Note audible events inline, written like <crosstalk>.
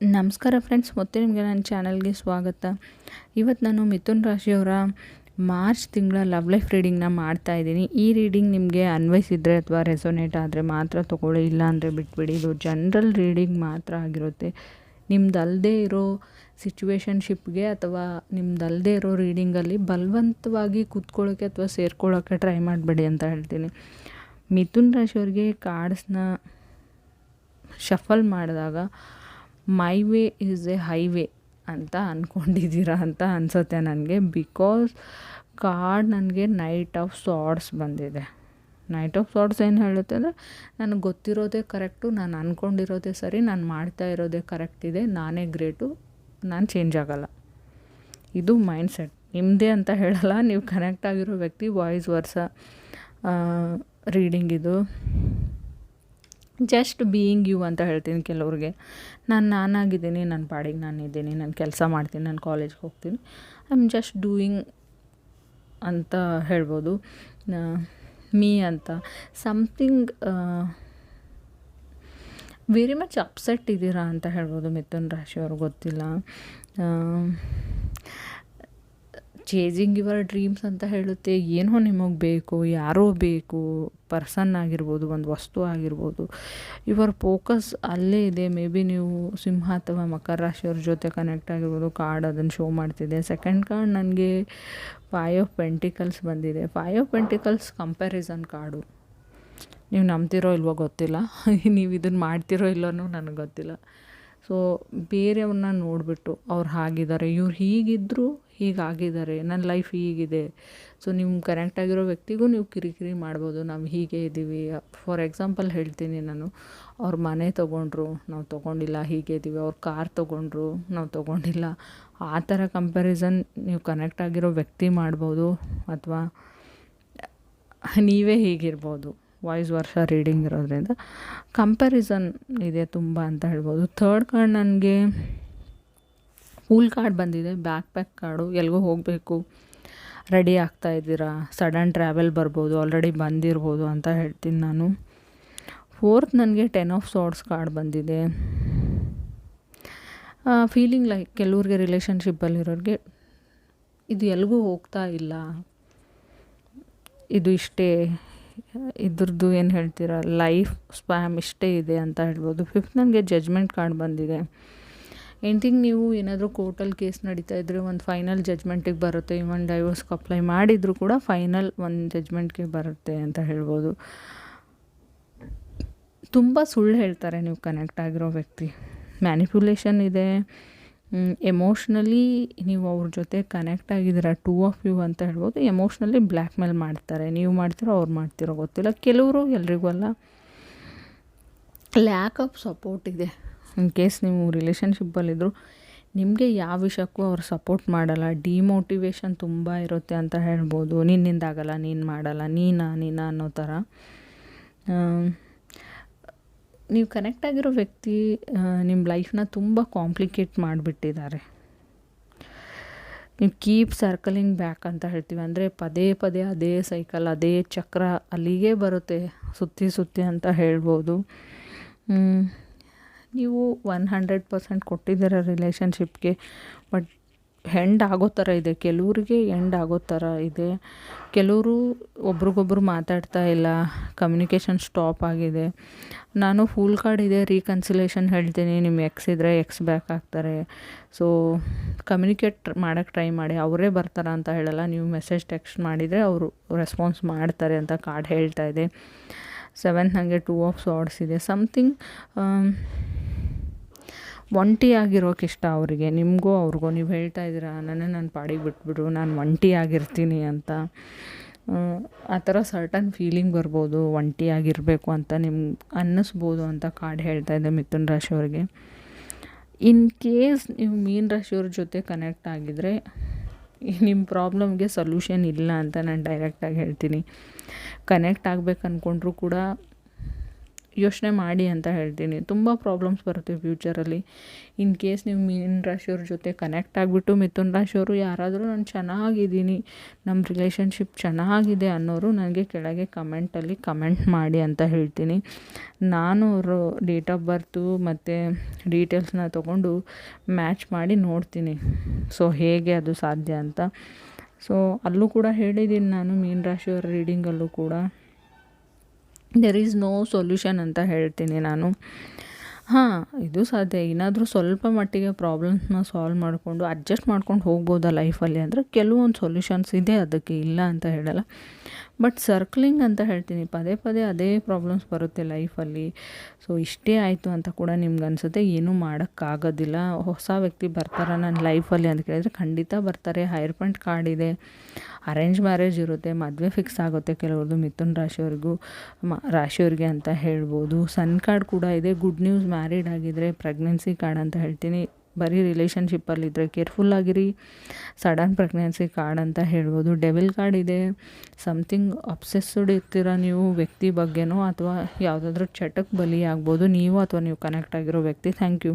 ನಮಸ್ಕಾರ ಫ್ರೆಂಡ್ಸ್ ಮತ್ತೆ ನಿಮಗೆ ನನ್ನ ಚಾನಲ್ಗೆ ಸ್ವಾಗತ. ಇವತ್ತು ನಾನು ಮಿಥುನ್ ರಾಶಿಯವರ ಮಾರ್ಚ್ ತಿಂಗಳ ಲವ್ ಲೈಫ್ ರೀಡಿಂಗ್ನ ಮಾಡ್ತಾ ಇದ್ದೀನಿ. ಈ ರೀಡಿಂಗ್ ನಿಮಗೆ ಅನ್ವಯಿಸಿದರೆ ಅಥವಾ ರೆಸೊನೇಟ್ ಆದರೆ ಮಾತ್ರ ತೊಗೊಳ್ಳಿ ಇಲ್ಲ ಅಂದರೆ ಬಿಟ್ಬಿಡಿ. ಇದು ಜನರಲ್ ರೀಡಿಂಗ್ ಮಾತ್ರ ಆಗಿರುತ್ತೆ. ನಿಮ್ದಲ್ಲದೆ ಇರೋ ಸಿಚುವೇಶನ್ಶಿಪ್ಗೆ ಅಥವಾ ನಿಮ್ದಲ್ಲದೆ ಇರೋ ರೀಡಿಂಗಲ್ಲಿ ಬಲವಂತವಾಗಿ ಕೂತ್ಕೊಳ್ಳೋಕ್ಕೆ ಅಥವಾ ಸೇರ್ಕೊಳ್ಳೋಕ್ಕೆ ಟ್ರೈ ಮಾಡಬೇಡಿ ಅಂತ ಹೇಳ್ತೀನಿ. ಮಿಥುನ್ ರಾಶಿಯವ್ರಿಗೆ ಕಾರ್ಡ್ಸ್ನ ಶಫಲ್ ಮಾಡಿದಾಗ my way is a highway ಅಂತ ಅಂದ್ಕೊಂಡಿದ್ದೀರಾ ಅಂತ ಅನಿಸುತ್ತೆ ನನಗೆ ಬಿಕಾಸ್ ಕಾರ್ಡ್ ನನಗೆ ನೈಟ್ ಆಫ್ ಸಾಡ್ಸ್ ಬಂದಿದೆ. ನೈಟ್ ಆಫ್ ಸಾಡ್ಸ್ ಏನು ಹೇಳುತ್ತೆ ಅಂದರೆ ನನಗೆ ಗೊತ್ತಿರೋದೇ ಕರೆಕ್ಟು ನಾನು ಅಂದ್ಕೊಂಡಿರೋದೇ ಸರಿ, ನಾನು ಮಾಡ್ತಾ ಇರೋದೇ ಕರೆಕ್ಟ್ ಇದೆ, ನಾನೇ ಗ್ರೇಟು ನಾನು ಚೇಂಜ್ ಆಗೋಲ್ಲ. ಇದು ಮೈಂಡ್ ಸೆಟ್ ನಿಮ್ಮದೇ ಅಂತ ಹೇಳಲ್ಲ, ನೀವು ಕನೆಕ್ಟ್ ಆಗಿರೋ ವ್ಯಕ್ತಿ ವಾಯ್ಸ್ ವರ್ಸ ರೀಡಿಂಗ್ ಇದು. ಜಸ್ಟ್ ಬೀಯಿಂಗ್ ಯು ಅಂತ ಹೇಳ್ತೀನಿ ಕೆಲವ್ರಿಗೆ. ನಾನು ನಾನಾಗಿದ್ದೀನಿ ನನ್ನ ಪಾಡಿಗೆ ನಾನು ಇದ್ದೀನಿ ನಾನು ಕೆಲಸ ಮಾಡ್ತೀನಿ, ನಾನು ಕಾಲೇಜ್ಗೆ ಹೋಗ್ತೀನಿ. ಐ ಆಮ್ ಜಸ್ಟ್ ಡೂಯಿಂಗ್ ಅಂತ ಹೇಳ್ಬೋದು. ಮೀ ಅಂತ. ಸಮಥಿಂಗ್ ವೆರಿ ಮಚ್ ಅಪ್ಸೆಟ್ ಇದ್ದೀರಾ ಅಂತ ಹೇಳ್ಬೋದು ಮಿಥುನ್ ರಾಶಿಯವ್ರು ಗೊತ್ತಿಲ್ಲ. ಚೇಜಿಂಗ್ ಯುವರ್ ಡ್ರೀಮ್ಸ್ ಅಂತ ಹೇಳುತ್ತೆ. ಏನೋ ನಿಮಗೆ ಬೇಕು, ಯಾರೋ ಬೇಕು ಪರ್ಸನ್ ಆಗಿರ್ಬೋದು, ಒಂದು ವಸ್ತು ಆಗಿರ್ಬೋದು ಯುವರ್ ಫೋಕಸ್ ಅಲ್ಲೇ ಇದೆ. ಮೇ ಬಿ ನೀವು ಸಿಂಹ ಅಥವಾ ಮಕರ ರಾಶಿಯವ್ರ ಜೊತೆ ಕನೆಕ್ಟ್ ಆಗಿರ್ಬೋದು ಕಾರ್ಡ್ ಅದನ್ನು ಶೋ ಮಾಡ್ತಿದೆ. ಸೆಕೆಂಡ್ ಕಾರ್ಡ್ ನನಗೆ ಫೈ ಆಫ್ ಪೆಂಟಿಕಲ್ಸ್ ಬಂದಿದೆ. Five of pentacles comparison card ನೀವು ನಂಬ್ತಿರೋ ಇಲ್ವೋ ಗೊತ್ತಿಲ್ಲ. <laughs> ನೀವು ಇದನ್ನು ಮಾಡ್ತಿರೋ ಇಲ್ಲವೋ ನನಗೆ ಗೊತ್ತಿಲ್ಲ. ಸೊ ಬೇರೆಯವ್ರನ್ನ ನೋಡಿಬಿಟ್ಟು ಅವ್ರು ಹಾಗಿದ್ದಾರೆ ಇವ್ರು ಹೀಗಿದ್ದರು ಹೀಗಾಗಿದ್ದಾರೆ, ನನ್ನ ಲೈಫ್ ಹೀಗಿದೆ. ಸೊ ನಿಮ್ಮ ಕರೆಕ್ಟಾಗಿರೋ ವ್ಯಕ್ತಿಗೂ ನೀವು ಕಿರಿಕಿರಿ ಮಾಡ್ಬೋದು. ನಾವು ಹೀಗೆ ಇದ್ದೀವಿ. ಫಾರ್ ಎಕ್ಸಾಂಪಲ್ ಹೇಳ್ತೀನಿ ನಾನು. ಅವ್ರ ಮನೆ ತೊಗೊಂಡ್ರು, ನಾವು ತೊಗೊಂಡಿಲ್ಲ, ಹೀಗೆ ಇದ್ದೀವಿ. ಅವ್ರ ಕಾರ್ ತೊಗೊಂಡ್ರು, ನಾವು ತೊಗೊಂಡಿಲ್ಲ. ಆ ಥರ ಕಂಪ್ಯಾರಿಸನ್ ನೀವು ಕನೆಕ್ಟ್ ಆಗಿರೋ ವ್ಯಕ್ತಿ ಮಾಡ್ಬೋದು ಅಥವಾ ನೀವೇ ಹೀಗಿರ್ಬೋದು. ವಾಯ್ಸ್ ವರ್ಷ ರೀಡಿಂಗ್ ಇರೋದ್ರಿಂದ. ಕಂಪ್ಯಾರಿಸನ್ ಇದೆ ತುಂಬ ಅಂತ ಹೇಳ್ಬೋದು. ಥರ್ಡ್ ಕಾರ್ಡ್ ನನಗೆ ಫೂಲ್ ಕಾರ್ಡ್ ಬಂದಿದೆ, ಬ್ಯಾಕ್ ಪ್ಯಾಕ್ ಕಾರ್ಡು ಎಲ್ಲಿಗೂ ಹೋಗಬೇಕು. ರೆಡಿ ಆಗ್ತಾ ಇದ್ದೀರಾ? ಸಡನ್ ಟ್ರಾವೆಲ್ ಬರ್ಬೋದು, ಆಲ್ರೆಡಿ ಬಂದಿರ್ಬೋದು ಅಂತ ಹೇಳ್ತೀನಿ ನಾನು. ಫೋರ್ತ್ ನನಗೆ ಟೆನ್ ಆಫ್ ಸಾರ್ಟ್ಸ್ ಕಾರ್ಡ್ ಬಂದಿದೆ. ಫೀಲಿಂಗ್ ಲೈಕ್ ಕೆಲವ್ರಿಗೆ ರಿಲೇಷನ್ಶಿಪ್ಪಲ್ಲಿರೋರಿಗೆ ಇದು ಎಲ್ಲಿಗೂ ಹೋಗ್ತಾ ಇಲ್ಲ. ಇದು ಇಷ್ಟೇ, ಇದ್ರದ್ದು ಏನು ಹೇಳ್ತೀರಾ? ಲೈಫ್ ಸ್ಪ್ಯಾಮ್ ಇಷ್ಟೇ ಇದೆ ಅಂತ ಹೇಳ್ಬೋದು. ಫಿಫ್ತ್ ನನಗೆ ಜಜ್ಮೆಂಟ್ ಕಾರ್ಡ್ ಬಂದಿದೆ. ಎಂಟಿಂಗ್ ನೀವು ಏನಾದರೂ ಕೋರ್ಟಲ್ಲಿ ಕೇಸ್ ನಡೀತಾ ಇದ್ದರೆ ಒಂದು ಫೈನಲ್ ಜಜ್ಮೆಂಟಿಗೆ ಬರುತ್ತೆ. ಇವನ್ ಡೈವೋರ್ಸ್ಗೆ ಅಪ್ಲೈ ಮಾಡಿದರೂ ಕೂಡ ಫೈನಲ್ ಒಂದು ಜಜ್ಮೆಂಟ್ಗೆ ಬರುತ್ತೆ ಅಂತ ಹೇಳ್ಬೋದು. ತುಂಬ ಸುಳ್ಳು ಹೇಳ್ತಾರೆ ನೀವು ಕನೆಕ್ಟ್ ಆಗಿರೋ ವ್ಯಕ್ತಿ. ಮ್ಯಾನಿಪ್ಯುಲೇಷನ್ ಇದೆ. ಎಮೋಷ್ನಲಿ ನೀವು ಅವ್ರ ಜೊತೆ ಕನೆಕ್ಟ್ ಆಗಿದ್ದೀರ ಟೂ ಆಫ್ ಯು ಅಂತ ಹೇಳ್ಬೋದು ಎಮೋಷ್ನಲಿ ಬ್ಲ್ಯಾಕ್ ಮೇಲ್ ಮಾಡ್ತಾರೆ. ನೀವು ಮಾಡ್ತಿರೋ ಅವ್ರು ಮಾಡ್ತಿರೋ ಗೊತ್ತಿಲ್ಲ. ಕೆಲವರು ಎಲ್ರಿಗೂ ಅಲ್ಲ. ಲ್ಯಾಕ್ ಆಫ್ ಸಪೋರ್ಟ್ ಇದೆ. ಇನ್ ಕೇಸ್ ನೀವು ರಿಲೇಷನ್ಶಿಪ್ಪಲ್ಲಿದ್ದರು ನಿಮಗೆ ಯಾವ ವಿಷಯಕ್ಕೂ ಅವ್ರು ಸಪೋರ್ಟ್ ಮಾಡಲ್ಲ ಡಿಮೋಟಿವೇಶನ್ ತುಂಬ ಇರುತ್ತೆ ಅಂತ ಹೇಳ್ಬೋದು. ನಿನ್ನಿಂದಾಗಲ್ಲ ನೀನು ಮಾಡಲ್ಲ, ನೀನಾ ನೀನಾ ಅನ್ನೋ ಥರ. ನೀವು ಕನೆಕ್ಟ್ ಆಗಿರೋ ವ್ಯಕ್ತಿ ನಿಮ್ಮ ಲೈಫ್ನ ತುಂಬ ಕಾಂಪ್ಲಿಕೇಟ್ ಮಾಡಿಬಿಟ್ಟಿದ್ದಾರೆ. ನೀವು ಕೀಪ್ ಸರ್ಕಲಿಂಗ್ ಬ್ಯಾಕ್ ಅಂತ ಹೇಳ್ತೀವಿ. ಅಂದರೆ ಪದೇ ಪದೇ ಅದೇ ಸೈಕಲ್ ಅದೇ ಚಕ್ರ ಅಲ್ಲಿಗೆ ಬರುತ್ತೆ, ಸುತ್ತಿ ಸುತ್ತಿ ಅಂತ ಹೇಳ್ಬೋದು. ನೀವು ಒನ್ ಹಂಡ್ರೆಡ್ ಪರ್ಸೆಂಟ್ ಕೊಟ್ಟಿದ್ದೀರ ರಿಲೇಷನ್ಶಿಪ್ಗೆ ಬಟ್ ಹೆಂಡ್ ಆಗೋ ಥರ ಇದೆ. ಕೆಲವ್ರಿಗೆ ಎಂಡ್ ಆಗೋ ಥರ ಇದೆ. ಕೆಲವರು ಒಬ್ರಿಗೊಬ್ರು ಮಾತಾಡ್ತಾ ಇಲ್ಲ ಕಮ್ಯುನಿಕೇಷನ್ ಸ್ಟಾಪ್ ಆಗಿದೆ. ನಾನು ಫುಲ್ ಕಾರ್ಡ್ ಇದೆ ರೀಕನ್ಸಿಲೇಷನ್ ಹೇಳ್ತೀನಿ. ನಿಮ್ಮ ಎಕ್ಸ್ ಇದ್ದರೆ ಎಕ್ಸ್ ಬ್ಯಾಕ್ ಆಗ್ತಾರೆ. ಸೊ ಕಮ್ಯುನಿಕೇಟ್ ಮಾಡೋಕ್ಕೆ ಟ್ರೈ ಮಾಡಿ. ಅವರೇ ಬರ್ತಾರ ಅಂತ ಹೇಳಲ್ಲ. ನೀವು ಮೆಸೇಜ್ ಟೆಕ್ಸ್ಟ್ ಮಾಡಿದರೆ ಅವರು ರೆಸ್ಪಾನ್ಸ್ ಮಾಡ್ತಾರೆ ಅಂತ ಕಾರ್ಡ್ ಹೇಳ್ತಾ ಇದೆ. ಸೆವೆಂತ್ ಹಾಗೆ ಟೂ ಆಫ್ ಸಾಡ್ಸ್ ಇದೆ. ಸಮಥಿಂಗ್ ಒಂಟಿಯಾಗಿರೋಕೆ ಇಷ್ಟ ಅವರಿಗೆ. ನಿಮಗೂ ಅವ್ರಿಗೂ. ನೀವು ಹೇಳ್ತಾ ಇದ್ದೀರಾ ನನ್ನ ನನ್ನ ಪಾಡಿಗೆ ಬಿಟ್ಬಿಡು, ನಾನು ಒಂಟಿಯಾಗಿರ್ತೀನಿ ಅಂತ. ಆ ಥರ ಸರ್ಟನ್ ಫೀಲಿಂಗ್ ಬರ್ಬೋದು ಒಂಟಿಯಾಗಿರಬೇಕು ಅಂತ ನಿಮ್ಗೆ ಅನ್ನಿಸ್ಬೋದು ಅಂತ ಕಾರ್ಡ್ ಹೇಳ್ತಾ ಇದೆ ಮಿಥುನ್ ರಾಶಿಯವ್ರಿಗೆ ಇನ್ ಕೇಸ್ ನೀವು ಮೀನ್ ರಾಶಿಯವ್ರ ಜೊತೆ ಕನೆಕ್ಟ್ ಆಗಿದರೆ ನಿಮ್ಮ ಪ್ರಾಬ್ಲಮ್ಗೆ ಸೊಲ್ಯೂಷನ್ ಇಲ್ಲ ಅಂತ ನಾನು ಡೈರೆಕ್ಟಾಗಿ ಹೇಳ್ತೀನಿ. ಕನೆಕ್ಟ್ ಆಗ್ಬೇಕು ಅಂದ್ಕೊಂಡ್ರೂ ಕೂಡ ಯೋಚನೆ ಮಾಡಿ ಅಂತ ಹೇಳ್ತೀನಿ. ತುಂಬ ಪ್ರಾಬ್ಲಮ್ಸ್ ಬರುತ್ತೆ ಫ್ಯೂಚರಲ್ಲಿ ಇನ್ ಕೇಸ್ ನೀವು ಮೀನ್ ರಾಶಿಯವ್ರ ಜೊತೆ ಕನೆಕ್ಟ್ ಆಗಿಬಿಟ್ಟು ಮಿಥುನ್ ರಾಶಿಯವರು ಯಾರಾದರೂ ನಾನು ಚೆನ್ನಾಗಿದ್ದೀನಿ ನಮ್ಮ ರಿಲೇಷನ್ಶಿಪ್ ಚೆನ್ನಾಗಿದೆ ಅನ್ನೋರು ನನಗೆ ಕೆಳಗೆ ಕಮೆಂಟಲ್ಲಿ ಕಮೆಂಟ್ ಮಾಡಿ ಅಂತ ಹೇಳ್ತೀನಿ. ನಾನು ಅವರು ಡೇಟ್ ಆಫ್ ಬರ್ತು ಮತ್ತು ಡೀಟೇಲ್ಸ್ನ ತೊಗೊಂಡು ಮ್ಯಾಚ್ ಮಾಡಿ ನೋಡ್ತೀನಿ. ಸೊ ಹೇಗೆ ಅದು ಸಾಧ್ಯ ಅಂತ. ಸೊ ಅಲ್ಲೂ ಕೂಡ ಹೇಳಿದ್ದೀನಿ ನಾನು ಮೀನ್ ರಾಶಿಯವರ ರೀಡಿಂಗಲ್ಲೂ ಕೂಡ. ದೆರ್ ಈಸ್ ನೋ ಸೊಲ್ಯೂಷನ್ ಅಂತ ಹೇಳ್ತೀನಿ ನಾನು. ಹಾಂ, ಇದು ಸಾಧ್ಯ. ಏನಾದರೂ ಸ್ವಲ್ಪ ಮಟ್ಟಿಗೆ ಪ್ರಾಬ್ಲಮ್ಸ್ನ ಸಾಲ್ವ್ ಮಾಡಿಕೊಂಡು ಅಡ್ಜಸ್ಟ್ ಮಾಡ್ಕೊಂಡು ಹೋಗ್ಬೋದಾ ಲೈಫಲ್ಲಿ ಅಂದರೆ ಕೆಲವೊಂದು ಸೊಲ್ಯೂಷನ್ಸ್ ಇದೆ, ಅದಕ್ಕೆ ಇಲ್ಲ ಅಂತ ಹೇಳಲ್ಲ. ಬಟ್ ಸರ್ಕ್ಲಿಂಗ್ ಅಂತ ಹೇಳ್ತೀನಿ. ಪದೇ ಪದೇ ಅದೇ ಪ್ರಾಬ್ಲಮ್ಸ್ ಬರುತ್ತೆ ಲೈಫಲ್ಲಿ ಸೊ ಇಷ್ಟೇ ಆಯಿತು ಅಂತ ಕೂಡ ನಿಮ್ಗೆ ಅನಿಸುತ್ತೆ. ಏನೂ ಮಾಡೋಕ್ಕಾಗೋದಿಲ್ಲ. ಹೊಸ ವ್ಯಕ್ತಿ ಬರ್ತಾರ ನನ್ನ ಲೈಫಲ್ಲಿ ಅಂತ ಕೇಳಿದರೆ ಖಂಡಿತ ಬರ್ತಾರೆ. ಹೈರ್ ಪಾಯಿಂಟ್ ಕಾರ್ಡ್ ಇದೆ. ಅರೇಂಜ್ ಮ್ಯಾರೇಜ್ ಇರುತ್ತೆ. ಮದುವೆ ಫಿಕ್ಸ್ ಆಗುತ್ತೆ ಕೆಲವ್ರದ್ದು ಮಿಥುನ್ ರಾಶಿಯವ್ರಿಗೂ, ಮ, ರಾಶಿಯವ್ರಿಗೆ ಅಂತ ಹೇಳ್ಬೋದು. ಸನ್ ಕಾರ್ಡ್ ಕೂಡ ಇದೆ. ಗುಡ್ ನ್ಯೂಸ್ ಮ್ಯಾರಿಡ್ ಆಗಿದ್ದರೆ ಪ್ರೆಗ್ನೆನ್ಸಿ ಕಾರ್ಡ್ ಅಂತ ಹೇಳ್ತೀನಿ. ಬರೀ ರಿಲೇಷನ್ಶಿಪ್ಪಲ್ಲಿದ್ದರೆ ಕೇರ್ಫುಲ್ ಆಗಿರಿ ಸಡನ್ ಪ್ರೆಗ್ನೆನ್ಸಿ ಕಾರ್ಡ್ ಅಂತ ಹೇಳ್ಬೋದು ಡೆವಿಲ್ ಕಾರ್ಡ್ ಇದೆ ಸಮಥಿಂಗ್ ಅಬ್ಸೆಸ್ಡ್ ಇರ್ತೀರ ನೀವು ವ್ಯಕ್ತಿ ಬಗ್ಗೆನೋ ಅಥವಾ ಯಾವುದಾದ್ರೂ ಚಟಕ್ಕೆ ಬಲಿ ಆಗ್ಬೋದು ನೀವು ಅಥವಾ ನೀವು ಕನೆಕ್ಟ್ ಆಗಿರೋ ವ್ಯಕ್ತಿ ಥ್ಯಾಂಕ್ ಯು